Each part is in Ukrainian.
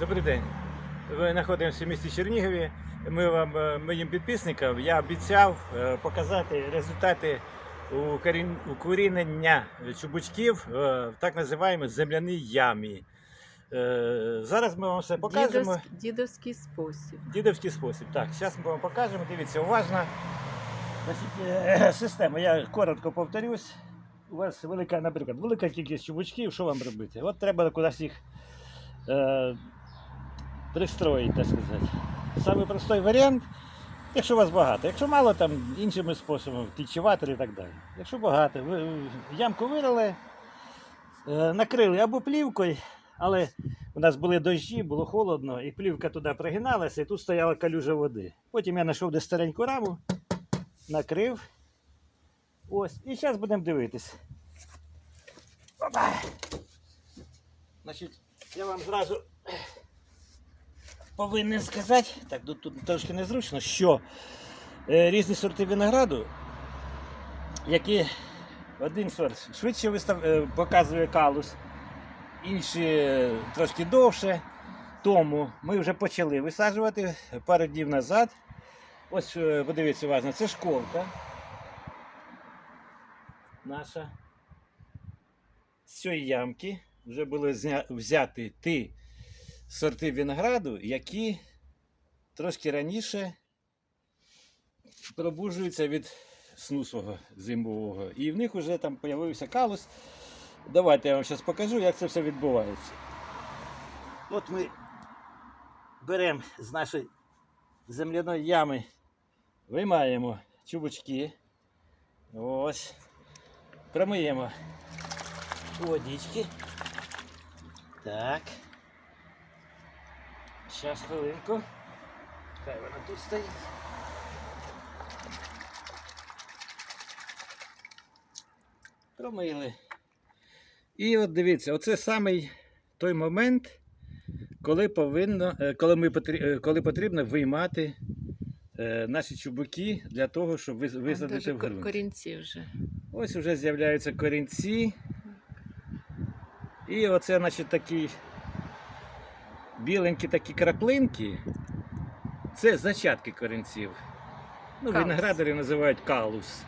Добрий день. Ви знаходимося в місті Чернігові. Ми вам, е, моїм підписникам, я обіцяв е, показати результати укорінення чубучків е, в так називаємо земляній ямі. Зараз ми вам все покажемо. Дідовський, дідовський спосіб. Дідовський спосіб. Так, зараз ми вам покажемо. Дивіться уважно. Значить, система, я коротко повторюсь. У вас велика, наприклад, велика кількість чубучків, що вам робити? От треба кудись їх пристроїти, так сказати. Самий простий варіант, якщо у вас багато. Якщо мало, там іншими способами, підчиватель і так далі. Якщо багато, ви ямку вирили, е, накрили або плівкою, але у нас були дощі, було холодно, і плівка туди пригиналася, і тут стояла калюжа води. Потім я знайшов десь стареньку раму, накрив. Ось, і зараз будемо дивитись. Опа! Значить, я вам зразу повинен сказати, так, тут, трошки незручно, що е, різні сорти винограду, які один сорт швидше вистав, е, показує калус, інші е, трошки довше. Тому ми вже почали висаджувати пару днів назад. Ось подивіться уважно, це школка наша. З цієї ямки вже були зня... взяті ті сорти винограду, які трошки раніше пробуджуються від сну свого зимового. І в них вже там з'явився калус. Давайте я вам зараз покажу, як це все відбувається. От ми беремо з нашої земляної ями, виймаємо чубучки. Ось. Промиємо водички. Так. Зараз хвилинку. Хай вона тут стоїть. Промили. І от дивіться, оце самий той момент, коли повинно, е, коли, ми е, коли потрібно виймати е, наші чубуки для того, щоб висадити в ґрунт. корінці вже. Ось вже з'являються корінці. І оце, значить, такі біленькі такі краплинки. Це зачатки корінців. Ну, Калус. виноградарі називають калус.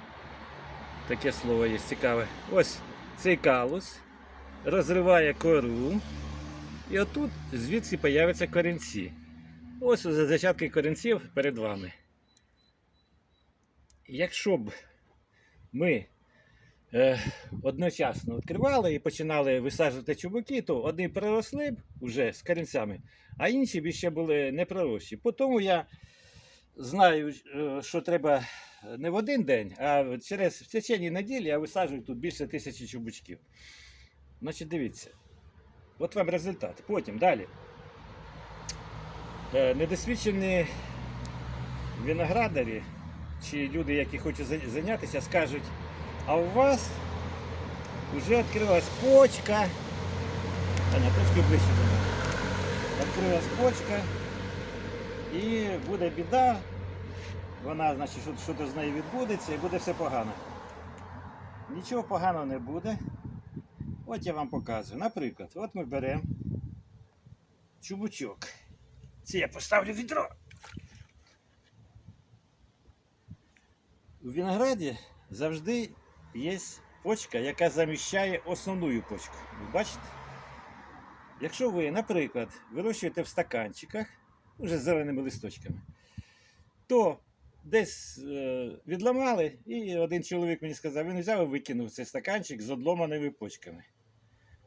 Таке слово є цікаве. Ось цей калус розриває кору. І отут звідси появляться корінці. Ось уже зачатки корінців перед вами. Якщо б ми одночасно відкривали і починали висаджувати чубуки, то одні проросли б вже з корінцями, а інші б ще були не проросші. Тому я знаю, е, що треба не в один день, а через в течение неділі я висаджую тут більше тисячі чубучків. Значить, дивіться. От вам результат. Потім далі. Е, Недосвідчені виноградарі чи люди, які хочуть зайнятися, скажуть, а у вас вже відкрилась почка. Аня, трошки ближче до мене. Почка і буде біда. Вона, значить, що, що з нею відбудеться і буде все погано. Нічого поганого не буде. От я вам показую. Наприклад, от ми беремо чубучок. Це я поставлю відро. У винограді завжди є почка, яка заміщає основну почку. Ви бачите? Якщо ви, наприклад, вирощуєте в стаканчиках, вже з зеленими листочками, то десь е, відламали, і один чоловік мені сказав, він взяв і викинув цей стаканчик з одломаними почками.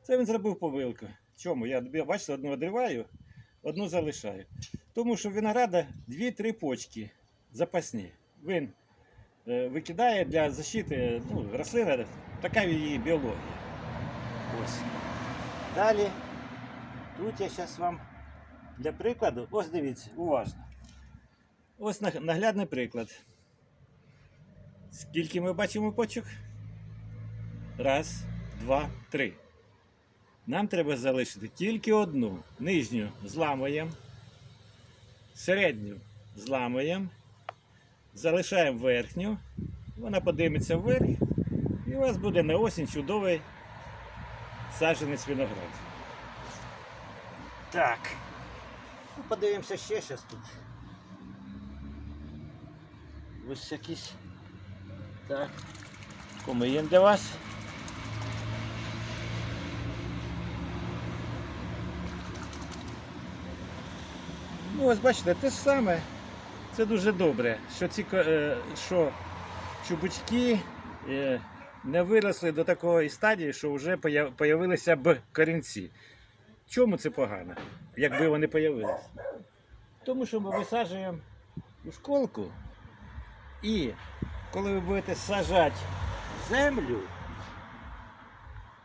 Це він зробив помилку. Чому? Я, бачите, одну одриваю, одну залишаю. Тому що винограда 2-3 почки запасні. Він викидає для защити ну, рослини, така її біологія. Ось. Далі, тут я зараз вам для прикладу, ось дивіться, уважно. Ось наглядний приклад. Скільки ми бачимо почок? Раз, два, три. Нам треба залишити тільки одну. Нижню зламуємо, середню зламуємо, залишаємо верхню, вона подиметься вверх, і у вас буде на осінь чудовий саджанець винограду. Так. Ну, подивимося ще щось тут. Ось якісь. Так. Помиємо для вас. Ну, ось бачите, те саме. Це дуже добре, що ці е, що чубучки е, не виросли до такої стадії, що вже появ- появилися б корінці. Чому це погано, якби вони появилися? Тому що ми висаджуємо у школку, і коли ви будете сажати землю,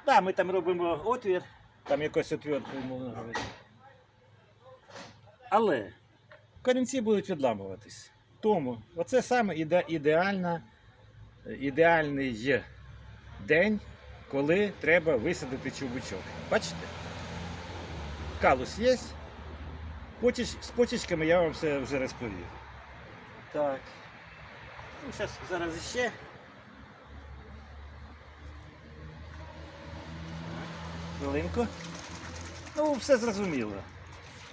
да, ми там робимо отвір, там якось отвірку, умовно говоря. Але корінці будуть відламуватись. Тому оце саме іде, ідеальна, ідеальний день, коли треба висадити чубучок. Бачите? Калус є. Почеч, з почечками я вам все вже розповів. Так. Ну, зараз, зараз іще. Хвилинку. Ну, все зрозуміло.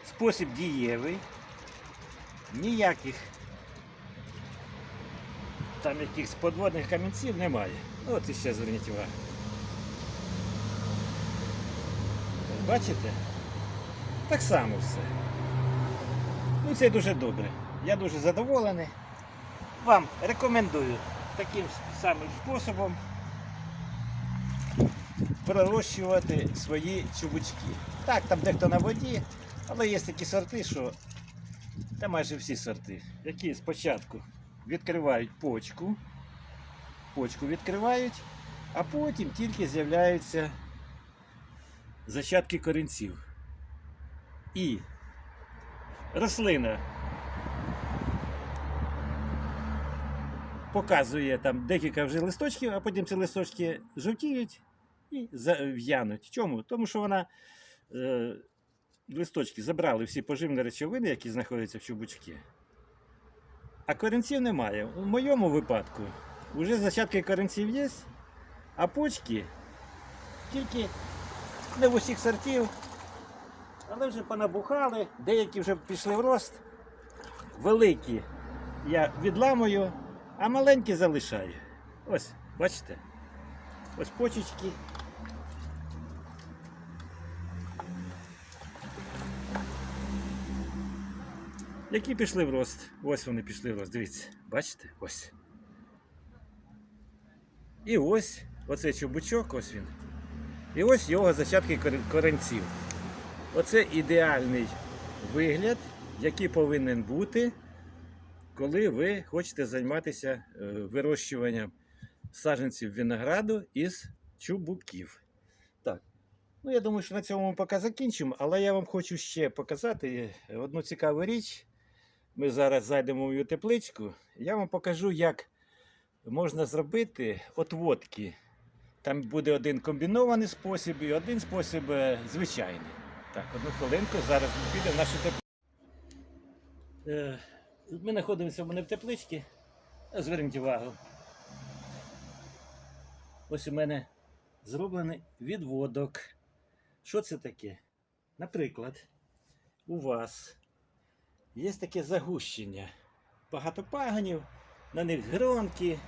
Спосіб дієвий. Ніяких там якихось подводних камінців немає. Ну, От іще зверніть увагу. Бачите? Так само все. Ну, це дуже добре. Я дуже задоволений. Вам рекомендую таким самим способом пророщувати свої чубучки. Так, там дехто на воді, але є такі сорти, що та майже всі сорти, які спочатку відкривають почку, почку відкривають, а потім тільки з'являються зачатки корінців. І рослина показує там декілька вже листочків, а потім ці листочки жовтіють і в'януть. Чому? Тому що вона е, листочки забрали всі поживні речовини, які знаходяться в чубучці. А корінців немає. У моєму випадку вже зачатки корінців є, а почки тільки не в усіх сортів, але вже понабухали, деякі вже пішли в рост. Великі я відламую, а маленькі залишаю. Ось, бачите? Ось почечки. Які пішли в рост. Ось вони пішли в рост. Дивіться, бачите? Ось. І ось оцей чубучок, ось він. І ось його зачатки коренців. Оце ідеальний вигляд, який повинен бути, коли ви хочете займатися е, вирощуванням саджанців винограду із чубуків. Так. Ну, я думаю, що на цьому поки закінчимо, але я вам хочу ще показати одну цікаву річ. Ми зараз зайдемо в мою тепличку. Я вам покажу, як можна зробити отводки. Там буде один комбінований спосіб і один спосіб е, звичайний. Так, одну хвилинку, зараз ми підемо в нашу тепличку. Е, Ми знаходимося в мене в тепличці. Е, Зверніть увагу. Ось у мене зроблений відводок. Що це таке? Наприклад, у вас є таке загущення. Багато пагонів, на них гронки.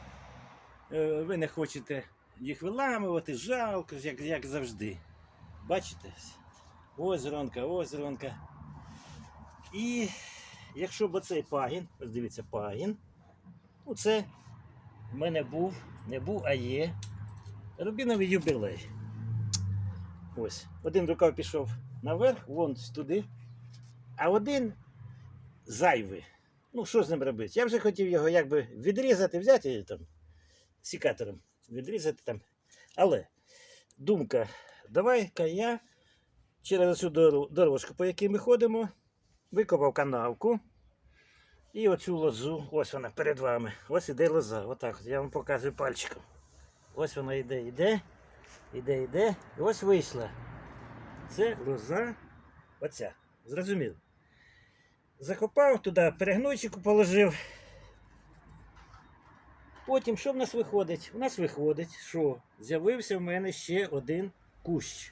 Е, Ви не хочете їх виламувати, жалко, як, як завжди. Бачите? Ось гронка, ось гронка. І якщо б оцей пагін, ось дивіться, пагін, оце в мене був, не був, а є. Рубіновий юбілей. Ось. Один рукав пішов наверх, вон туди, а один зайвий. Ну, що з ним робити? Я вже хотів його якби відрізати, взяти там сікатором, відрізати там. Але думка, давай-ка я через цю дорожку, по якій ми ходимо, викопав канавку. І оцю лозу, ось вона перед вами. Ось іде лоза. Отак. от Я вам показую пальчиком. Ось вона йде, йде, йде, йде. І ось вийшла. Це лоза. Оця. Зрозуміло. Закопав туди, перегнойчику положив. Потім що в нас виходить? У нас виходить, що з'явився в мене ще один кущ.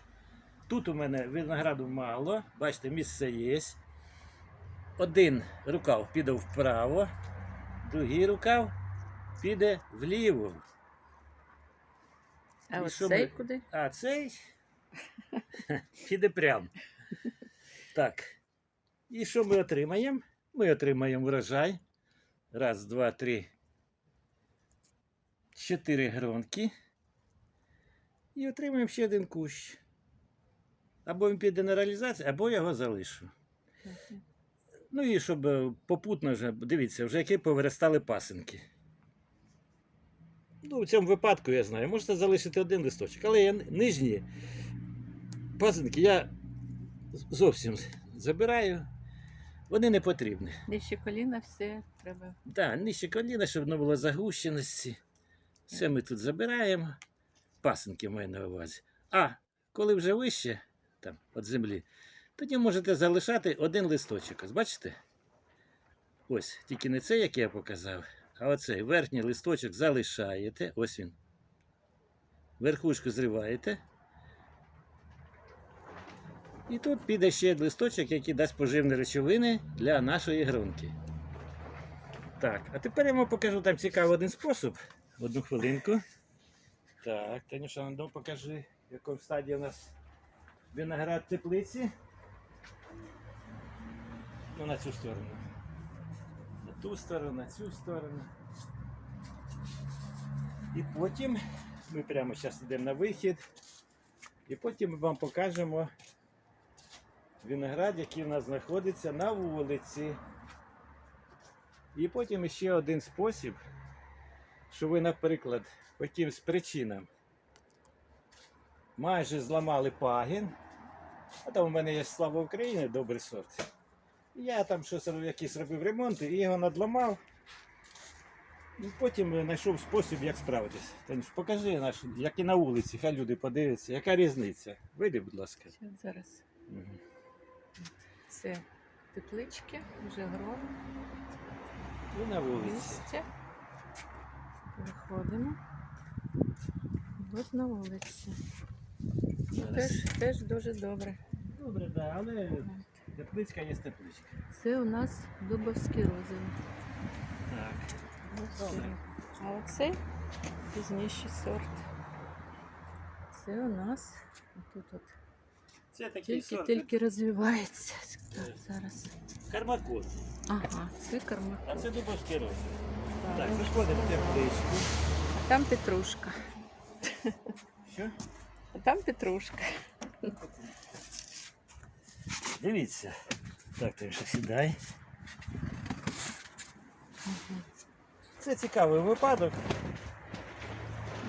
Тут у мене винограду мало, бачите, місце є. один рукав піде вправо, другий рукав піде вліво. А І ось що цей ми- куди? А цей піде прямо. Так. І що ми отримаємо? Ми отримаємо врожай. Раз, два, три. Чотири гронки. І отримаємо ще один кущ. Або він піде на реалізацію, або його залишу. Ну і щоб е, попутно вже, дивіться, вже які повиростали пасинки. Ну, в цьому випадку я знаю, можете залишити один листочок, але я нижні пасинки я зовсім забираю. Вони не потрібні. Нижче коліна все треба. Так, нижче коліна, щоб не було загущеності. Все ми тут забираємо. Пасинки маю на увазі. А коли вже вище, там, від землі, тоді можете залишати один листочок. Ось бачите? Ось, тільки не цей, як я показав, а оцей верхній листочок залишаєте. Ось він. Верхушку зриваєте. І тут піде ще листочок, який дасть поживні речовини для нашої грунки. Так, а тепер я вам покажу там цікавий один спосіб. Одну хвилинку. Так, Танюша, ну покажи, в якому стадії у нас виноград теплиці. Ну, на цю сторону. На ту сторону, на цю сторону. І потім ми прямо зараз йдемо на вихід. І потім ми вам покажемо виноград, який у нас знаходиться на вулиці. І потім ще один спосіб, що ви, наприклад, по якимсь причинам майже зламали пагін. А там у мене є слава України, добрий сорт. Я там щось якийсь робив ремонт і його надламав. І потім знайшов спосіб, як справитися. Танюш, покажи наш, як і на вулиці, хай люди подивляться, яка різниця. Вийди, будь ласка. Зараз. Мгм. Це теплички, вже гром, І на вулиці. листя. Виходимо. От на вулиці. Теж, теж дуже добре. Добре, да, але тепличка є тепличка. Це у нас дубовські розові. Так. Добре. А оцей пізніший сорт. Це у нас тут от Це такий тільки сорт. тільки розвивається. Так, зараз. Кармакот. Ага, це А це дубовський розмір. Так, Так, заходимо в тепличку. А там петрушка. Що? А там петрушка. Дивіться. Так, ти ще сідай. Це цікавий випадок.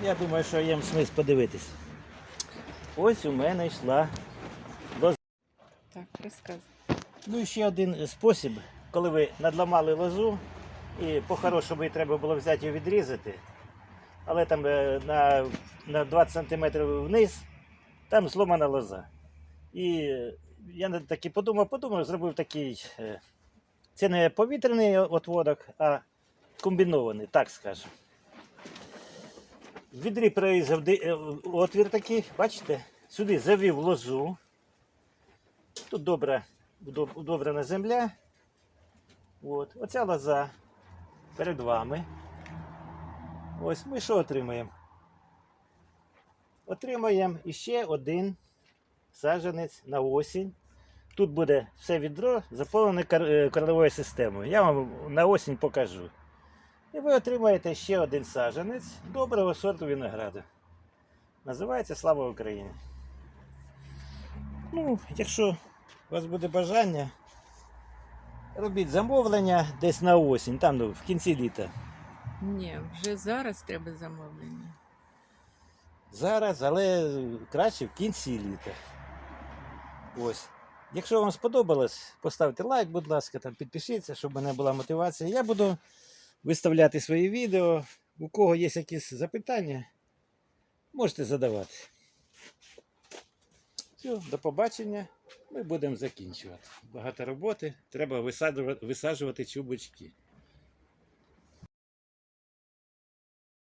Я думаю, що є смисл подивитись. Ось у мене йшла. Розказуй. Ну і ще один спосіб, коли ви надламали лозу, і по-хорошому її треба було взяти і відрізати, але там е, на, на 20 см вниз там зломана лоза. І я таки подумав, подумав, зробив такий. е, Це не повітряний отводок, а комбінований, так скажемо. В відрі прорізав е, отвір такий, бачите? Сюди завів лозу. Тут добре удобрена земля. От. Оця лоза перед вами. Ось ми що отримаємо? Отримаємо іще один саджанець на осінь. Тут буде все відро заповнене кор- е, корневою системою. Я вам на осінь покажу. І ви отримаєте ще один саджанець доброго сорту винограду. Називається Слава Україні. Ну, якщо у вас буде бажання, робіть замовлення десь на осінь, там ну, в кінці літа. Ні, вже зараз треба замовлення. Зараз, але краще в кінці літа. Ось. Якщо вам сподобалось, поставте лайк, будь ласка, там підпишіться, щоб у мене була мотивація. Я буду виставляти свої відео. У кого є якісь запитання, можете задавати. Все, до побачення. Ми будемо закінчувати. Багато роботи. Треба висаджувати, висаджувати чубочки.